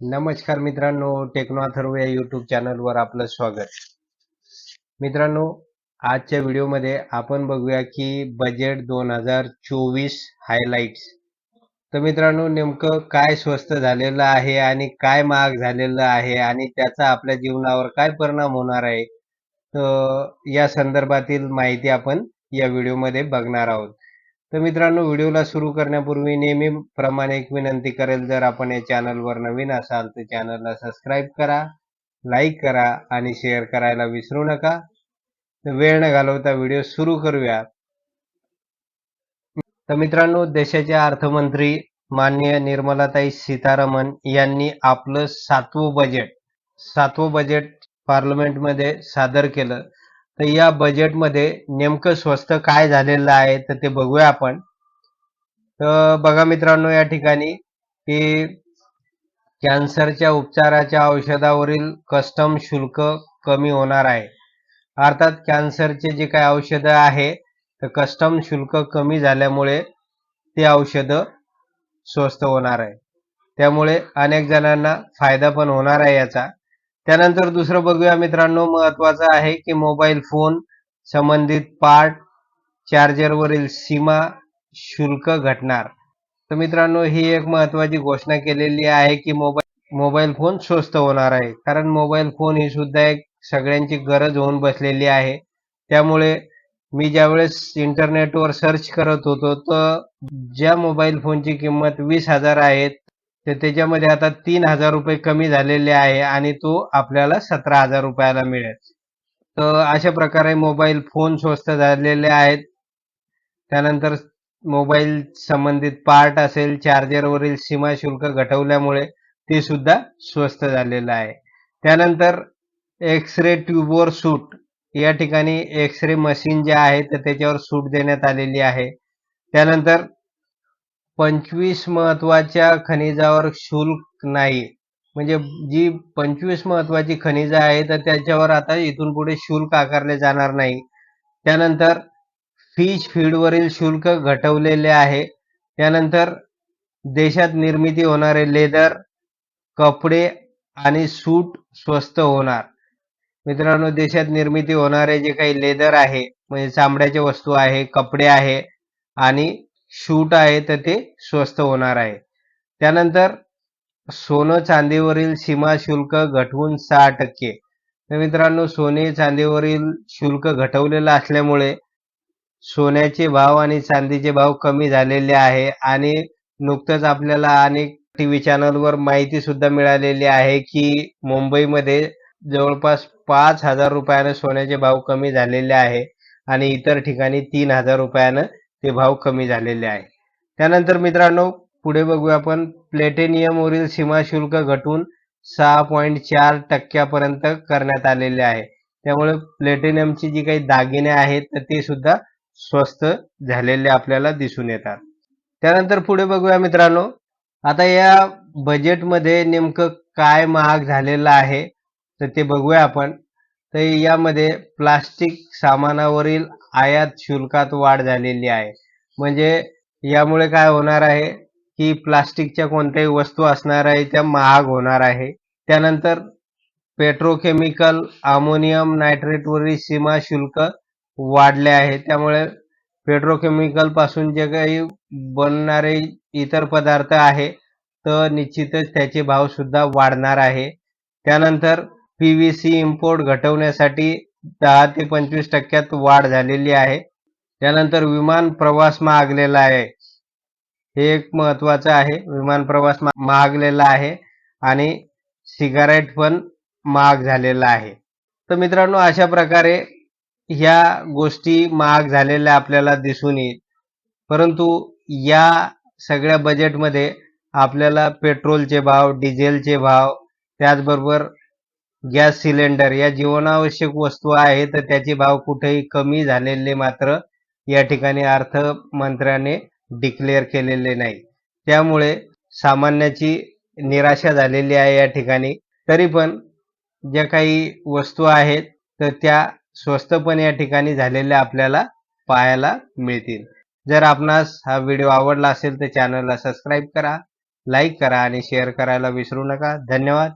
नमस्कार मित्रांनो टेक्नो अथर्व या यूट्यूब चॅनलवर आपलं स्वागत. मित्रांनो आजच्या व्हिडिओमध्ये आपण बघूया की बजेट दोन हजार चोवीस हायलाइट्स तर मित्रांनो नेमकं काय स्वस्त झालेलं आहे आणि काय महाग झालेलं आहे आणि त्याचा आपल्या जीवनावर काय परिणाम होणार आहे तर या संदर्भातील माहिती आपण या व्हिडिओमध्ये बघणार आहोत. तर मित्रांनो व्हिडिओला सुरू करण्यापूर्वी नेहमीप्रमाणे एक विनंती करेल जर आपण या चॅनलवर नवीन असाल तर चॅनलला सबस्क्राईब करा लाईक करा आणि शेअर करायला विसरू नका. तर वेळ न घालवता व्हिडिओ सुरू करूया. तर मित्रांनो देशाच्या अर्थमंत्री माननीय निर्मलाताई सीतारामन यांनी आपलं सातवं बजेट सातवं बजेट पार्लमेंटमध्ये सादर केलं. तर या बजेटमध्ये नेमकं स्वस्त काय झालेलं आहे तर ते बघूया आपण. तर बघा मित्रांनो या ठिकाणी की कॅन्सरच्या उपचाराच्या औषधावरील कस्टम शुल्क कमी होणार आहे. अर्थात कॅन्सरचे जे काही औषधं आहे तर कस्टम शुल्क कमी झाल्यामुळे ते औषधं स्वस्त होणार आहे. त्यामुळे अनेक जणांना फायदा पण होणार आहे याचा. त्यानंतर दुसरं बघूया मित्रांनो महत्वाचं आहे की मोबाईल फोन संबंधित पार्ट चार्जरवरील सीमा शुल्क घटणार. तर मित्रांनो ही एक महत्वाची घोषणा केलेली आहे की मोबाईल मोबाईल फोन स्वस्त होणार आहे. कारण मोबाईल फोन ही सुद्धा एक सगळ्यांची गरज होऊन बसलेली आहे. त्यामुळे मी ज्यावेळेस इंटरनेटवर सर्च करत होतो तर ज्या मोबाईल फोनची किंमत वीस हजार आहे तर त्याच्यामध्ये आता तीन हजार रुपये कमी झालेले आहे आणि तो आपल्याला सतरा हजार रुपयाला मिळेल. तर अशा प्रकारे मोबाईल फोन स्वस्त झालेले आहेत. त्यानंतर मोबाईल संबंधित पार्ट असेल चार्जरवरील सीमा शुल्क घटवल्यामुळे ते सुद्धा स्वस्त झालेलं आहे. त्यानंतर एक्स रे ट्यूबवर सूट या ठिकाणी एक्स रे मशीन जे आहे तर त्याच्यावर सूट देण्यात आलेली आहे. त्यानंतर पंचवीस महत्त्वाच्या खनिजावर शुल्क नाही. म्हणजे जी पंचवीस महत्वाची खनिज आहे तर त्याच्यावर आता इथून पुढे शुल्क आकारले जाणार नाही. त्यानंतर फिश फीडवरील शुल्क घटवलेले आहे. त्यानंतर देशात निर्मिती होणारे लेदर कपडे आणि सूट स्वस्त होणार. मित्रांनो देशात निर्मिती होणारे जे काही लेदर आहे म्हणजे चामड्याच्या वस्तू आहे कपडे आहे आणि शूट आहे तर ते स्वस्त होणार आहे. त्यानंतर सोनं चांदीवरील सीमा शुल्क घटवून सहा टक्के. तर मित्रांनो सोने चांदीवरील शुल्क घटवलेलं असल्यामुळे सोन्याचे भाव आणि चांदीचे भाव कमी झालेले आहे आणि नुकतंच आपल्याला अनेक टी व्ही चॅनलवर माहिती सुद्धा मिळालेली आहे की मुंबईमध्ये जवळपास पाच हजार रुपयानं सोन्याचे भाव कमी झालेले आहे आणि इतर ठिकाणी तीन हजार रुपयानं ते भाव कमी झालेले आहे. त्यानंतर मित्रांनो पुढे बघूया आपण. प्लेटेनियमवरील सीमा शुल्क घटून सहा पॉईंट चार टक्क्यापर्यंत करण्यात आलेले आहे. त्यामुळे प्लेटिनियमची जी काही दागिने आहेत तर ते सुद्धा स्वस्त झालेले आपल्याला दिसून येतात. त्यानंतर पुढे बघूया मित्रांनो. आता या बजेटमध्ये नेमकं काय महाग झालेलं आहे तर ते बघूया आपण. तर यामध्ये प्लास्टिक सामानावरील आयात शुल्कात वाढ झालेली आहे. म्हणजे यामुळे काय होणार आहे? की प्लास्टिकच्या कोणत्याही वस्तू असणार आहे त्या महाग होणार आहे. त्यानंतर पेट्रोकेमिकल अमोनियम नायट्रेटवरील सीमा शुल्क वाढले आहे. त्यामुळे पेट्रोकेमिकलपासून जे काही बनणारे इतर पदार्थ आहे तर निश्चितच त्याचे भाव सुद्धा वाढणार आहे. त्यानंतर पी व्ही सी इम्पोर्ट घटवण्यासाठी दहा ते पंचवीस टक्क्यात वाढ झालेली आहे. त्यानंतर विमान प्रवास महागलेला आहे. हे एक महत्वाचं आहे. विमान प्रवास महागलेला आहे आणि सिगारेट पण महाग झालेला आहे. तर मित्रांनो अशा प्रकारे ह्या गोष्टी महाग झालेल्या आपल्याला दिसून येईल. परंतु या सगळ्या बजेटमध्ये आपल्याला पेट्रोलचे भाव डिझेलचे भाव त्याचबरोबर गॅस सिलेंडर या जीवनावश्यक वस्तू आहेत तर त्याचे भाव कुठेही कमी झालेले मात्र या ठिकाणी अर्थमंत्र्याने डिक्लेअर केलेले नाही. त्यामुळे सामान्याची निराशा झालेली आहे या ठिकाणी. तरी पण ज्या काही वस्तू आहेत तर त्या स्वस्त पण या ठिकाणी झालेल्या आपल्याला पाहायला मिळतील. जर आपणास हा व्हिडिओ आवडला असेल तर चॅनलला सबस्क्राईब करा लाईक करा आणि शेअर करायला विसरू नका. धन्यवाद.